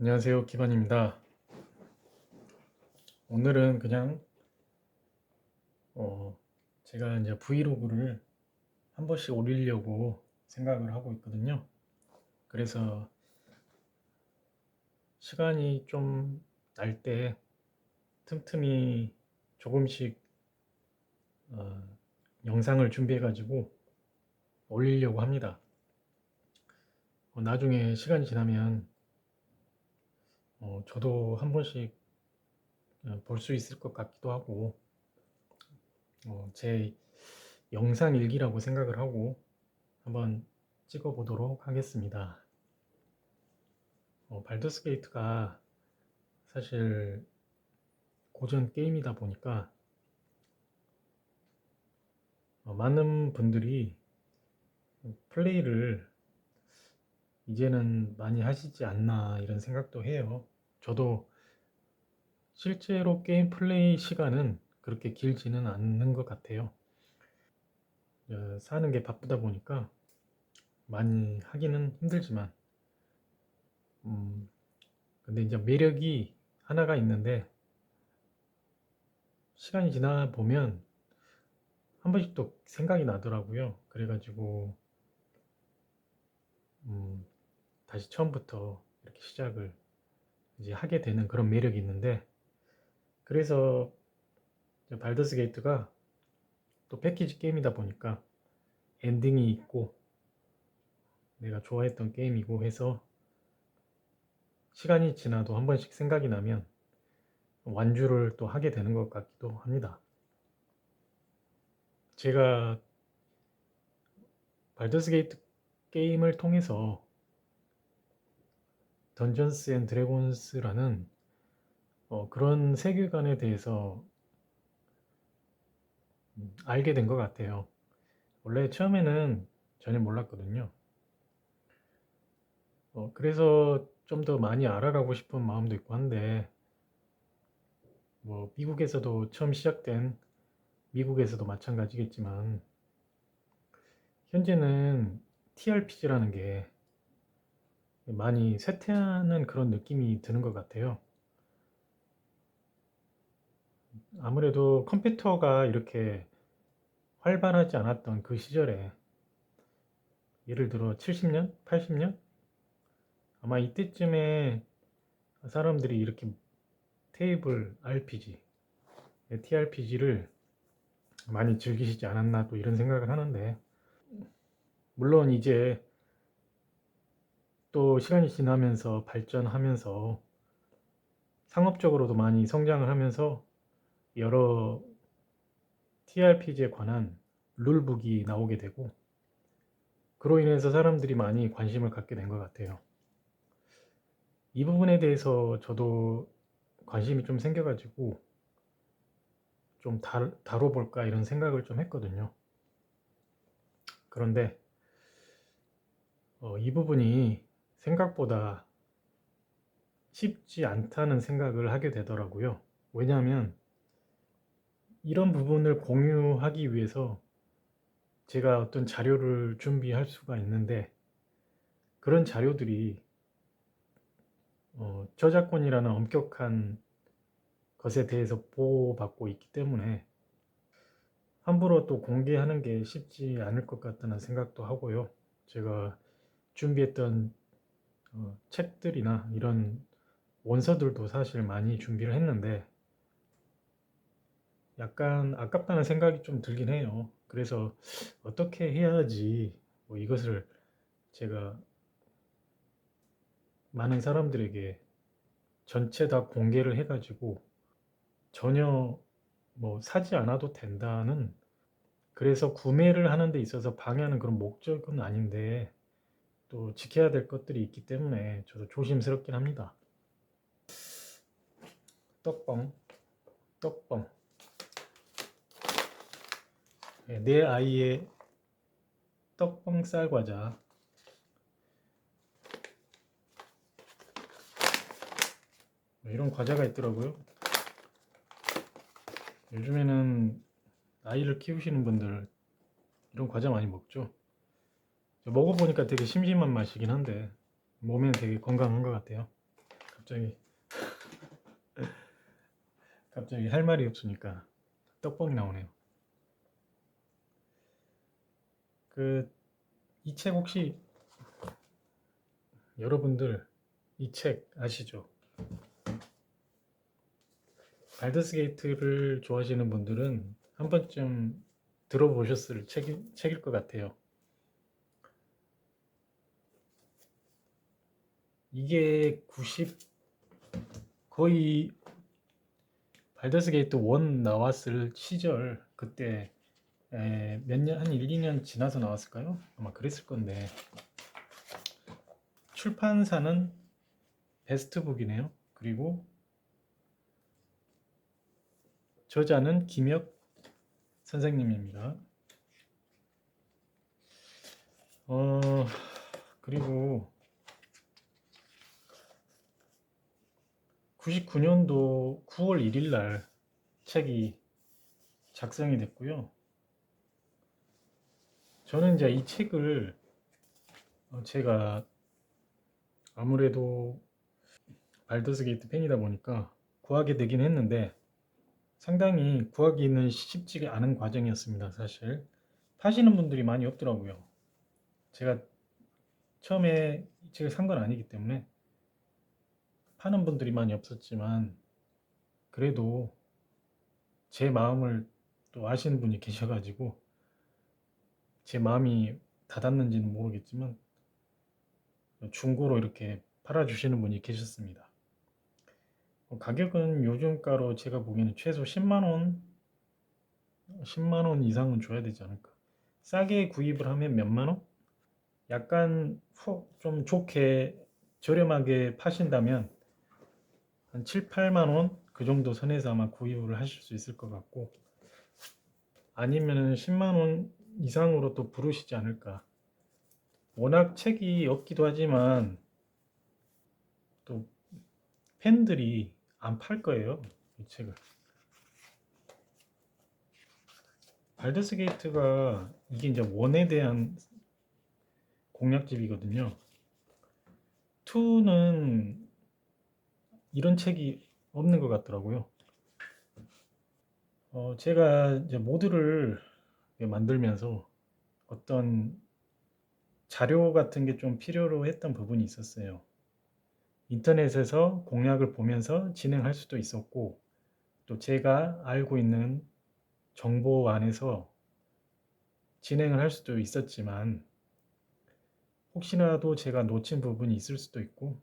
안녕하세요. 기반입니다. 오늘은 그냥 어 제가 이제 브이로그를 한 번씩 올리려고 생각을 하고 있거든요. 그래서 시간이 좀 날 때 틈틈이 조금씩 어, 영상을 준비해 가지고 올리려고 합니다. 어, 나중에 시간이 지나면 어, 저도 한 번씩 볼 수 있을 것 같기도 하고 어, 제 영상 일기라고 생각을 하고 한번 찍어 보도록 하겠습니다. 어, 발더스 게이트가 사실 고전 게임이다 보니까 어, 많은 분들이 플레이를 이제는 많이 하시지 않나 이런 생각도 해요. 저도 실제로 게임 플레이 시간은 그렇게 길지는 않는 것 같아요. 어, 사는 게 바쁘다 보니까 많이 하기는 힘들지만, 음, 근데 이제 매력이 하나가 있는데, 시간이 지나 보면 한 번씩 또 생각이 나더라고요. 그래가지고, 음, 다시 처음부터 이렇게 시작을 이제 하게 되는 그런 매력이 있는데, 그래서 발더스 게이트가 또 패키지 게임이다 보니까 엔딩이 있고 내가 좋아했던 게임이고 해서 시간이 지나도 한 번씩 생각이 나면 완주를 또 하게 되는 것 같기도 합니다. 제가 발더스 게이트 게임을 통해서 던전스 앤 드래곤스라는 어, 그런 세계관에 대해서 음, 알게 된 것 같아요. 원래 처음에는 전혀 몰랐거든요. 어, 그래서 좀 더 많이 알아가고 싶은 마음도 있고 한데, 뭐, 미국에서도 처음 시작된, 미국에서도 마찬가지겠지만, 현재는 TRPG라는 게 많이 쇠퇴하는 그런 느낌이 드는 것 같아요. 아무래도 컴퓨터가 이렇게 활발하지 않았던 그 시절에 예를 들어 70년, 80년 아마 이때쯤에 사람들이 이렇게 테이블 RPG, TRPG를 많이 즐기시지 않았나 또 이런 생각을 하는데 물론 이제 또 시간이 지나면서 발전하면서 상업적으로도 많이 성장을 하면서 여러 TRPG에 관한 룰북이 나오게 되고 그로 인해서 사람들이 많이 관심을 갖게 된 것 같아요. 이 부분에 대해서 저도 관심이 좀 생겨가지고 좀 다, 다뤄볼까 이런 생각을 좀 했거든요. 그런데 어, 이 부분이 생각보다 쉽지 않다는 생각을 하게 되더라고요. 왜냐하면 이런 부분을 공유하기 위해서 제가 어떤 자료를 준비할 수가 있는데 그런 자료들이 어, 저작권이라는 엄격한 것에 대해서 보호받고 있기 때문에 함부로 또 공개하는 게 쉽지 않을 것 같다는 생각도 하고요. 제가 준비했던 어, 책들이나 이런 원서들도 사실 많이 준비를 했는데 약간 아깝다는 생각이 좀 들긴 해요. 그래서 어떻게 해야지 뭐 이것을 제가 많은 사람들에게 전체 다 공개를 해가지고 전혀 뭐 사지 않아도 된다는 그래서 구매를 하는 데 있어서 방해하는 그런 목적은 아닌데 또 지켜야 될 것들이 있기 때문에 저도 조심스럽긴 합니다. 떡뻥, 떡뻥. 네, 내 아이의 떡뻥 쌀 과자. 네, 이런 과자가 있더라고요. 요즘에는 아이를 키우시는 분들 이런 과자 많이 먹죠. 먹어보니까 되게 심심한 맛이긴 한데 몸에는 되게 건강한 것 같아요. 갑자기 갑자기 할 말이 없으니까 떡볶이 나오네요. 그 이 책 혹시 여러분들 이 책 아시죠? 발더스 게이트를 좋아하시는 분들은 한 번쯤 들어보셨을 책이, 책일 것 같아요. 이게 90 거의 발더스 게이트 1 나왔을 시절 그때 몇 년 한 1, 2년 지나서 나왔을까요? 아마 그랬을 건데 출판사는 베스트북이네요. 그리고 저자는 김혁 선생님입니다. 어 그리고 99년도 9월 1일 날 책이 작성이 됐고요. 저는 이제 이 책을 어, 제가 아무래도 발더스 게이트 팬이다 보니까 구하게 되긴 했는데 상당히 구하기는 쉽지가 않은 과정이었습니다. 사실 파시는 분들이 많이 없더라고요. 제가 처음에 이 책을 산 건 아니기 때문에 파는 분들이 많이 없었지만 그래도 제 마음을 또 아시는 분이 계셔가지고 제 마음이 닫았는지는 모르겠지만 중고로 이렇게 팔아주시는 분이 계셨습니다. 어, 가격은 요즘가로 제가 보기에는 최소 10만원, 10만원 이상은 줘야 되지 않을까. 싸게 구입을 하면 몇만원? 약간 좀 좋게 저렴하게 파신다면 한 7, 8만 원 그 정도 선에서 아마 구입을 하실 수 있을 것 같고 아니면은 10만 원 이상으로 또 부르시지 않을까. 워낙 책이 없기도 하지만 또 팬들이 안 팔 거예요. 이 책을. 발더스 게이트가 이게 이제 원에 대한 공략집이거든요. 2는 이런 책이 없는 것 같더라고요. 어, 제가 이제 모드를 만들면서 어떤 자료 같은 게 좀 필요로 했던 부분이 있었어요. 인터넷에서 공략을 보면서 진행할 수도 있었고, 또 제가 알고 있는 정보 안에서 진행을 할 수도 있었지만, 혹시나도 제가 놓친 부분이 있을 수도 있고,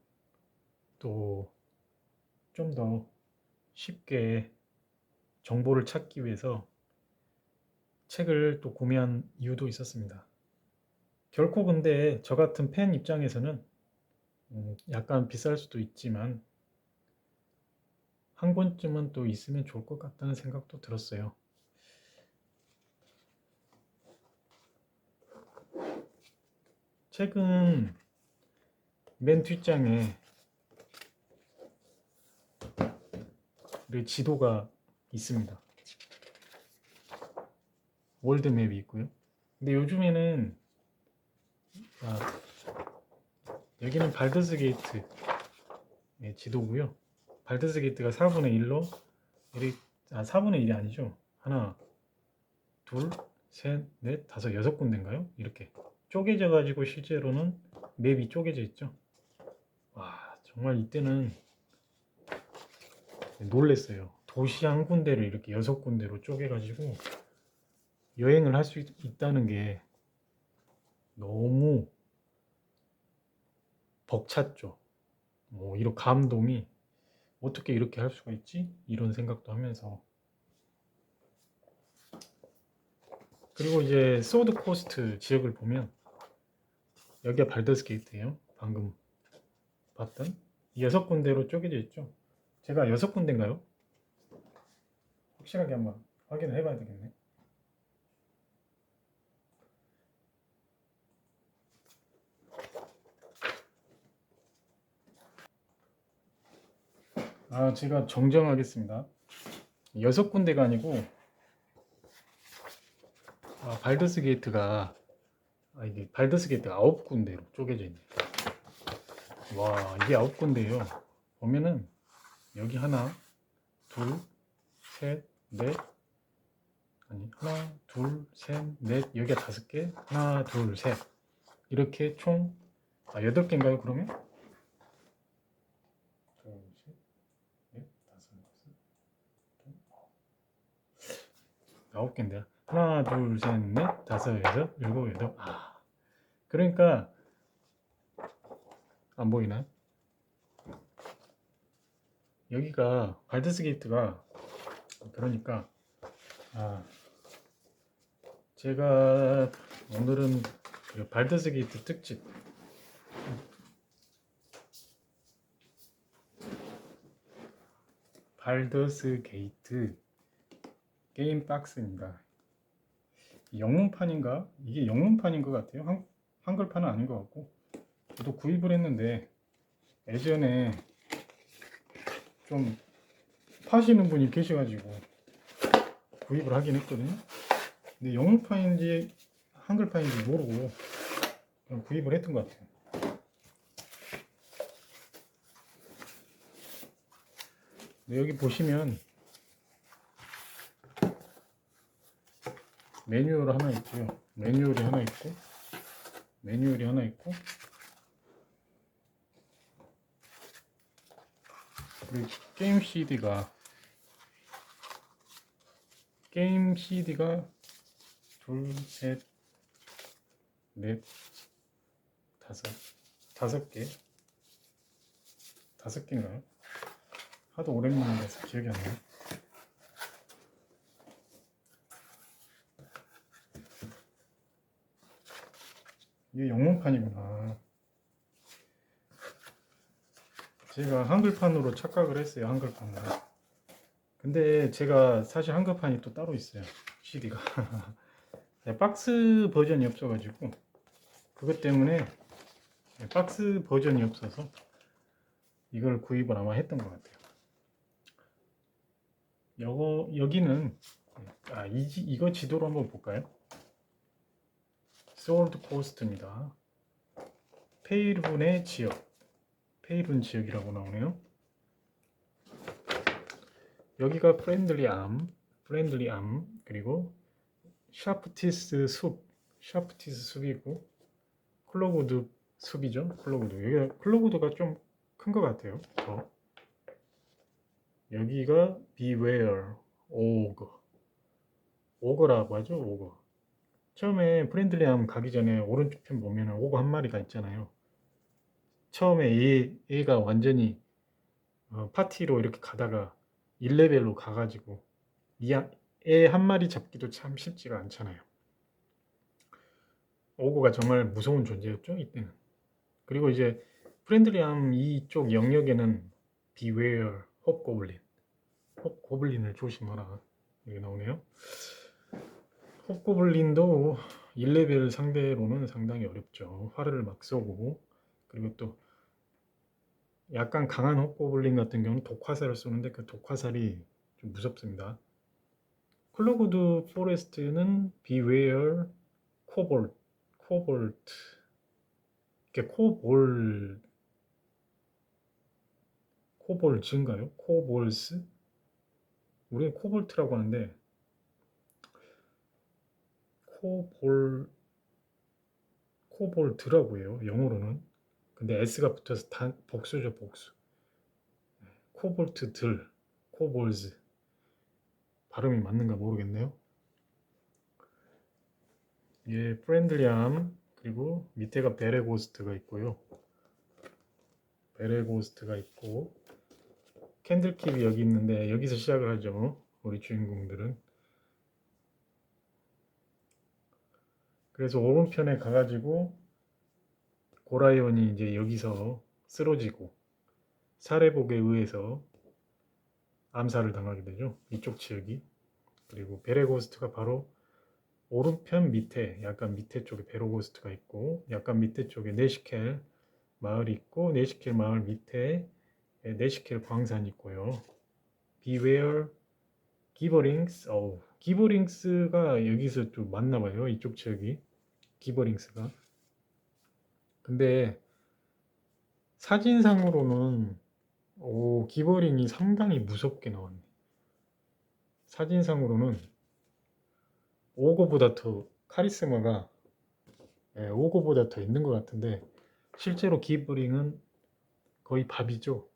또 좀 더 쉽게 정보를 찾기 위해서 책을 또 구매한 이유도 있었습니다. 결코 근데 저 같은 팬 입장에서는 음, 약간 비쌀 수도 있지만 한 권쯤은 또 있으면 좋을 것 같다는 생각도 들었어요. 책은 맨 뒷장에 우리 지도가 있습니다. 월드맵이 있고요. 근데 요즘에는 아, 여기는 발더스 게이트 네, 지도고요. 발더스 게이트가 4분의 1로 아 4분의 1이 아니죠. 하나, 둘, 셋, 넷, 다섯, 여섯 군데인가요? 이렇게 쪼개져 가지고 실제로는 맵이 쪼개져 있죠. 와 정말 이때는 놀랬어요. 도시 한 군데를 이렇게 여섯 군데로 쪼개가지고 여행을 할 수 있다는 게 너무 벅찼죠. 뭐 이런 감동이 어떻게 이렇게 할 수가 있지? 이런 생각도 하면서 그리고 이제 소드 코스트 지역을 보면 여기가 발더스 게이트예요. 방금 봤던 여섯 군데로 쪼개져 있죠. 제가 여섯 군데인가요? 확실하게 한번 확인을 해봐야 되겠네. 아, 제가 정정하겠습니다. 여섯 군데가 아니고 아, 발더스 게이트가 아, 이게 발더스 게이트가 아홉 군데로 쪼개져 있네. 와, 이게 아홉 군데요. 보면은 여기 하나, 둘, 셋, 넷. 아니 하나, 둘, 셋, 넷. 여기가 다섯 개. 하나, 둘, 셋. 이렇게 총 아, 여덟 개인가요 그러면? 아홉 개인데. 하나, 둘, 셋, 넷, 다섯, 여섯, 일곱, 여덟. 아 그러니까 안 보이나요? 여기가 발드스 게이트가 그러니까 아 제가 오늘은 그 발드스 게이트 특집 발더스 게이트 게임 박스입니다. 영문판인가? 이게 영문판인 것 같아요. 한, 한글판은 아닌 것 같고 저도 구입을 했는데 예전에 좀 파시는 분이 계셔가지고 구입을 하긴 했거든요. 근데 영문판인지 한글판인지 모르고 구입을 했던 것 같아요. 여기 보시면 매뉴얼 하나 있고요. 매뉴얼이 하나 있고 매뉴얼이 하나 있고 그리고 게임 CD가 게임 CD가 둘, 셋, 넷, 다섯, 다섯 개, 다섯 개인가요? 하도 오랜만에 봐서 기억이 안 나요. 이게 영문판이구나. 제가 한글판으로 착각을 했어요. 한글판으로. 근데 제가 사실 한글판이 또 따로 있어요. CD가. 네, 박스 버전이 없어가지고 그것 때문에 네, 박스 버전이 없어서 이걸 구입을 아마 했던 것 같아요. 여거 여기는 아 이, 이거 지도로 한번 볼까요? 소울드 코스트입니다. 페이룬의 지역, 페이룬 지역이라고 나오네요. 여기가 프렌들리 암, 프렌들리 암, 그리고 샤프티스 숲, 샤프티스 숲이고 클로우드 숲이죠. 클로우드. 여기가 클로우드가 좀 큰 것 같아요. 더. 여기가 beware, 오거, 오거라고 하죠. 오거. 처음에 프렌들리함 가기 전에 오른쪽 편 보면은 오거 한 마리가 있잖아요. 처음에 얘, 얘가 완전히 어, 파티로 이렇게 가다가 1레벨로 가가지고 애 한 마리 잡기도 참 쉽지가 않잖아요. 오고가 정말 무서운 존재였죠 이때는. 그리고 이제 프렌들리함 이쪽 영역에는 beware, 홉고블린, 홉고블린을 조심하라 여기 나오네요. 홉고블린도 1레벨 상대로는 상당히 어렵죠. 화를 막 쏘고 그리고 또 약간 강한 홉고블린 같은 경우는 독화살을 쏘는데 그 독화살이 좀 무섭습니다. 클로그드 포레스트는 비웨어 코볼트 코볼트 이게 코볼 코볼즈인가요? 코볼스? 우리는 코볼트라고 하는데 코볼 코볼트라고 해요 영어로는 근데 S가 붙어서 단 복수죠 복수. 코볼트들 코볼즈. 발음이 맞는가 모르겠네요. 예 프렌들리함 그리고 밑에가 베레고스트가 있고요. 베레고스트가 있고 캔들킵이 여기 있는데 여기서 시작을 하죠 우리 주인공들은. 그래서 오른편에 가가지고 고라이온이 이제 여기서 쓰러지고 사례복에 의해서 암살을 당하게 되죠. 이쪽 지역이. 그리고 베레고스트가 바로 오른편 밑에 약간 밑에 쪽에 베로고스트가 있고 약간 밑에 쪽에 네시켈 마을이 있고 네시켈 마을 밑에 네시켈 광산이 있고요. Beware 기버링스 어우 기버링스가 여기서 좀 맞나 봐요. 이쪽 지역이 기버링스가 근데 사진상으로는 오, 기버링이 상당히 무섭게 나왔네. 사진상으로는 오고보다 더 카리스마가 예, 오고보다 더 있는 것 같은데 실제로 기버링은 거의 밥이죠.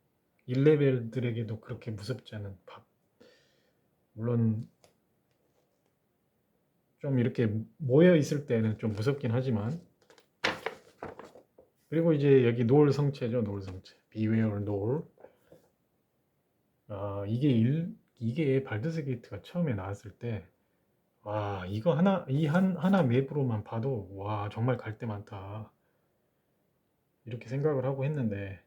1레벨들에게도 그렇게 무섭지 않은 밥. 물론 좀 이렇게 모여 있을 때는 좀 무섭긴 하지만 그리고 이제 여기 노을 성체죠 노을 성체. Beware 노을 아 이게 일 이게 발드스 게이트가 처음에 나왔을 때 와 이거 하나 이 한 하나 맵으로만 봐도 와 정말 갈 데 많다. 이렇게 생각을 하고 했는데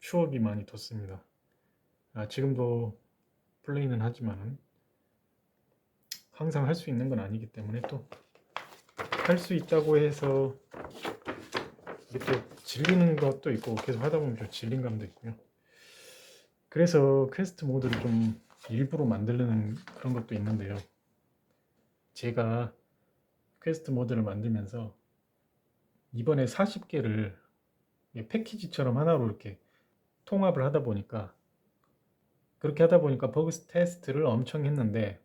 추억이 많이 돋습니다. 아, 지금도 플레이는 하지만은 항상 할 수 있는 건 아니기 때문에 또 할 수 있다고 해서 또 질리는 것도 있고 계속 하다 보면 좀 질린 감도 있고요. 그래서 퀘스트 모드를 좀 일부러 만들려는 그런 것도 있는데요. 제가 퀘스트 모드를 만들면서 이번에 40개를 패키지처럼 하나로 이렇게 통합을 하다 보니까 그렇게 하다 보니까 버그 테스트를 엄청 했는데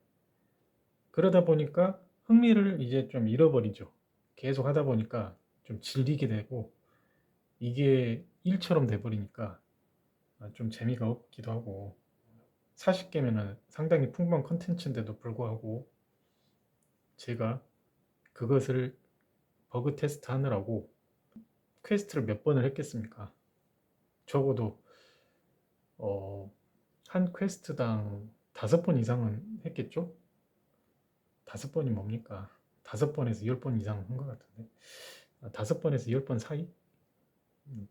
그러다 보니까 흥미를 이제 좀 잃어버리죠. 계속 하다 보니까 좀 질리게 되고 이게 일처럼 돼버리니까 좀 재미가 없기도 하고 40개면은 상당히 풍부한 컨텐츠인데도 불구하고 제가 그것을 버그 테스트 하느라고 퀘스트를 몇 번을 했겠습니까? 적어도 어, 한 퀘스트당 다섯 번 이상은 했겠죠? 다섯 번이 뭡니까? 다섯 번에서 열 번 이상 한 것 같은데 아, 다섯 번에서 열 번 사이? 음,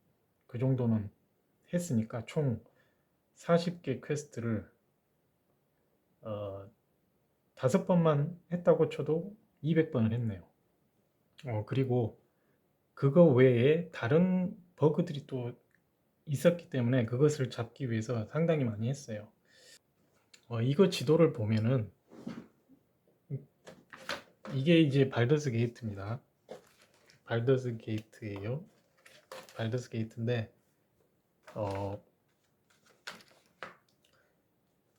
그 정도는 했으니까 총 40개 퀘스트를 어, 다섯 번만 했다고 쳐도 200번을 했네요. 어, 그리고 그거 외에 다른 버그들이 또 있었기 때문에 그것을 잡기 위해서 상당히 많이 했어요. 어, 이거 지도를 보면은 이게 이제 발더스 게이트입니다. 발더스 게이트예요. 발더스 게이트인데 어,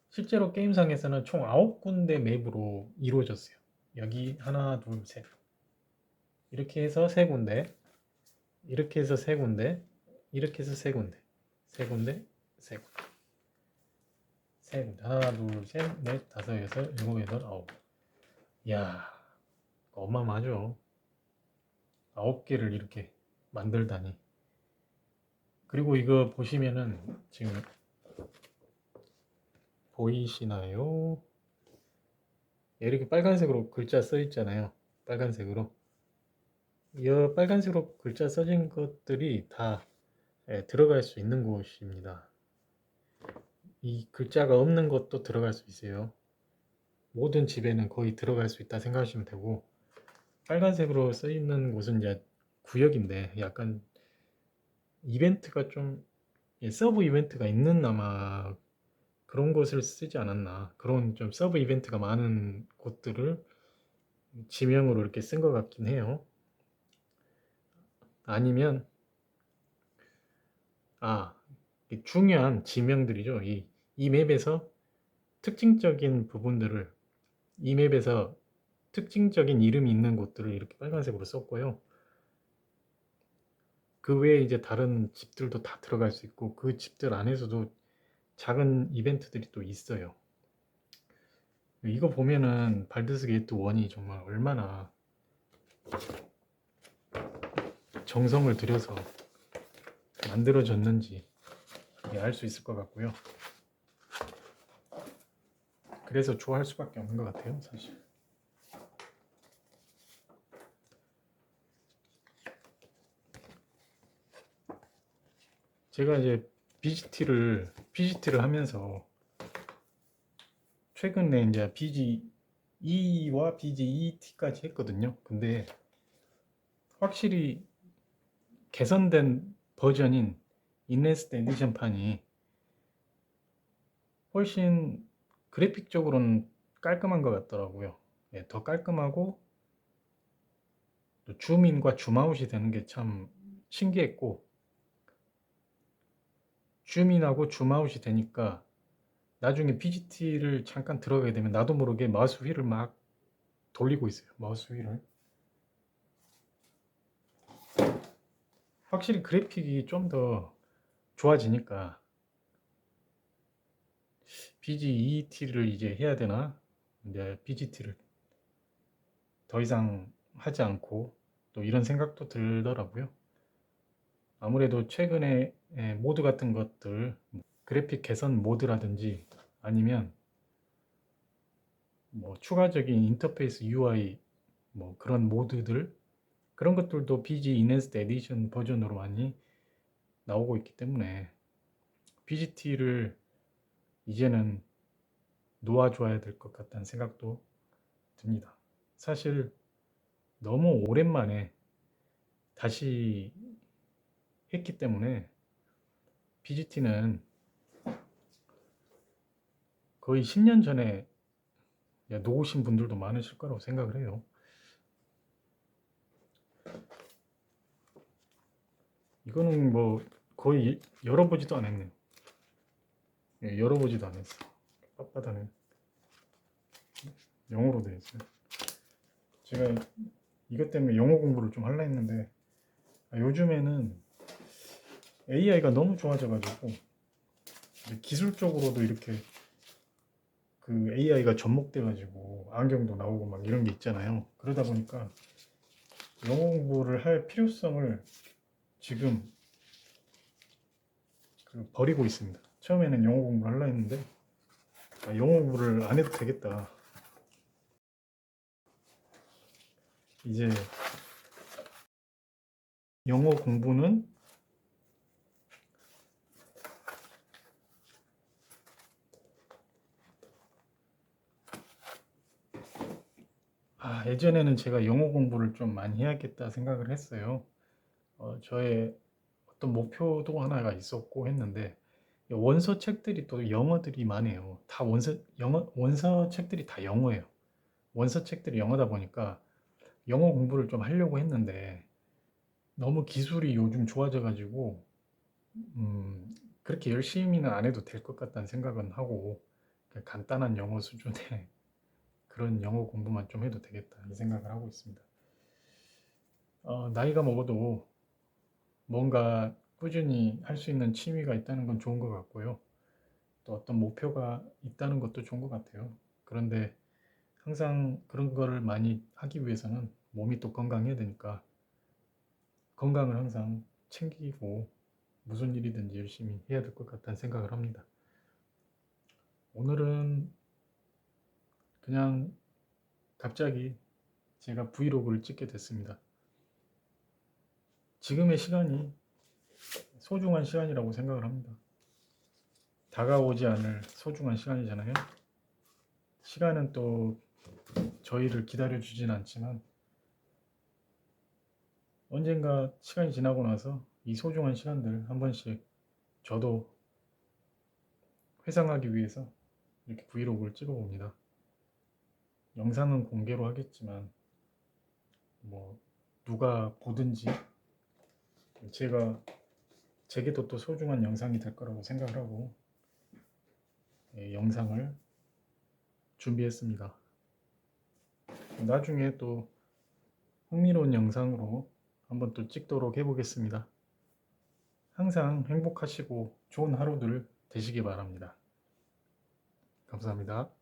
실제로 게임상에서는 총 9군데 맵으로 이루어졌어요. 여기 하나, 둘, 셋. 이렇게 해서 세 군데. 이렇게 해서 세 군데. 이렇게 해서 세 군데. 세 군데, 세 군데. 세 군데. 하나, 둘, 셋, 넷, 다섯, 여섯, 일곱, 여덟, 아홉. 이야, 어마어마하죠. 아홉 개를 이렇게 만들다니. 그리고 이거 보시면은 지금 보이시나요? 이렇게 빨간색으로 글자 써 있잖아요. 빨간색으로. 이 빨간색으로 글자 써진 것들이 다 예, 들어갈 수 있는 곳입니다. 이 글자가 없는 것도 들어갈 수 있어요. 모든 집에는 거의 들어갈 수 있다 생각하시면 되고 빨간색으로 써 있는 곳은 이제 구역인데 약간 이벤트가 좀 예, 서브 이벤트가 있는 아마 그런 곳을 쓰지 않았나 그런 좀 서브 이벤트가 많은 곳들을 지명으로 이렇게 쓴 것 같긴 해요. 아니면 아 중요한 지명들이죠. 이, 이 맵에서 특징적인 부분들을 이 맵에서 특징적인 이름이 있는 곳들을 이렇게 빨간색으로 썼고요. 그 외에 이제 다른 집들도 다 들어갈 수 있고 그 집들 안에서도 작은 이벤트들이 또 있어요. 이거 보면은 발드스 게이트 1이 정말 얼마나 정성을 들여서 만들어졌는지 알 수 있을 것 같고요. 그래서 좋아할 수밖에 없는 것 같아요, 사실. 제가 이제 BGT를 BGT를 하면서 최근에 이제 BG2와 BG2T까지 했거든요. 근데 확실히 개선된 버전인 인레스트 에디션판이 훨씬 그래픽적으로는 깔끔한 것 같더라고요. 예, 더 깔끔하고 또 줌인과 줌아웃이 되는 게 참 신기했고 줌인하고 줌아웃이 되니까 나중에 PGT를 잠깐 들어가게 되면 나도 모르게 마우스 휠을 막 돌리고 있어요. 마우스 휠을. 확실히 그래픽이 좀 더 좋아지니까 BGET를 이제 해야 되나? 이제 BGT를 더 이상 하지 않고 또 이런 생각도 들더라고요. 아무래도 최근에 예, 모드 같은 것들 그래픽 개선 모드라든지 아니면 뭐 추가적인 인터페이스 UI 뭐 그런 모드들 그런 것들도 BG Enhanced Edition 버전으로 많이 나오고 있기 때문에 BGT를 이제는 놓아줘야 될 것 같다는 생각도 듭니다. 사실 너무 오랜만에 다시 했기 때문에 BGT는 거의 10년 전에 놓으신 분들도 많으실 거라고 생각을 해요. 이거는 뭐 거의 열어보지도 않았네요. 예, 열어보지도 않았어. 빳빳하네. 영어로 되어 있어요. 제가 이것 때문에 영어 공부를 좀 하려 했는데 아, 요즘에는 AI가 너무 좋아져가지고 기술적으로도 이렇게 그 AI가 접목돼가지고 안경도 나오고 막 이런 게 있잖아요. 그러다 보니까 영어 공부를 할 필요성을 지금 그 버리고 있습니다. 처음에는 영어 공부를 하려 했는데 아, 영어 공부를 안 해도 되겠다. 이제 영어 공부는 아, 예전에는 제가 영어 공부를 좀 많이 해야겠다 생각을 했어요. 어, 저의 어떤 목표도 하나가 있었고 했는데 원서 책들이 또 영어들이 많아요. 다 원서 영어 원서 책들이 다 영어예요. 원서 책들이 영어다 보니까 영어 공부를 좀 하려고 했는데 너무 기술이 요즘 좋아져 가지고 음, 그렇게 열심히는 안 해도 될 것 같다는 생각은 하고 간단한 영어 수준의 그런 영어 공부만 좀 해도 되겠다 이 생각을 하고 있습니다. 어, 나이가 먹어도 뭔가 꾸준히 할 수 있는 취미가 있다는 건 좋은 것 같고요. 또 어떤 목표가 있다는 것도 좋은 것 같아요. 그런데 항상 그런 거를 많이 하기 위해서는 몸이 또 건강해야 되니까 건강을 항상 챙기고 무슨 일이든지 열심히 해야 될 것 같다는 생각을 합니다. 오늘은 그냥 갑자기 제가 브이로그를 찍게 됐습니다. 지금의 시간이 소중한 시간이라고 생각을 합니다. 다가오지 않을 소중한 시간이잖아요. 시간은 또 저희를 기다려 주진 않지만 언젠가 시간이 지나고 나서 이 소중한 시간들 한 번씩 저도 회상하기 위해서 이렇게 브이로그를 찍어 봅니다. 영상은 공개로 하겠지만 뭐 누가 보든지 제가 제게도 또 소중한 영상이 될 거라고 생각을 하고 예, 영상을 준비했습니다. 나중에 또 흥미로운 영상으로 한번 또 찍도록 해보겠습니다. 항상 행복하시고 좋은 하루들 되시기 바랍니다. 감사합니다.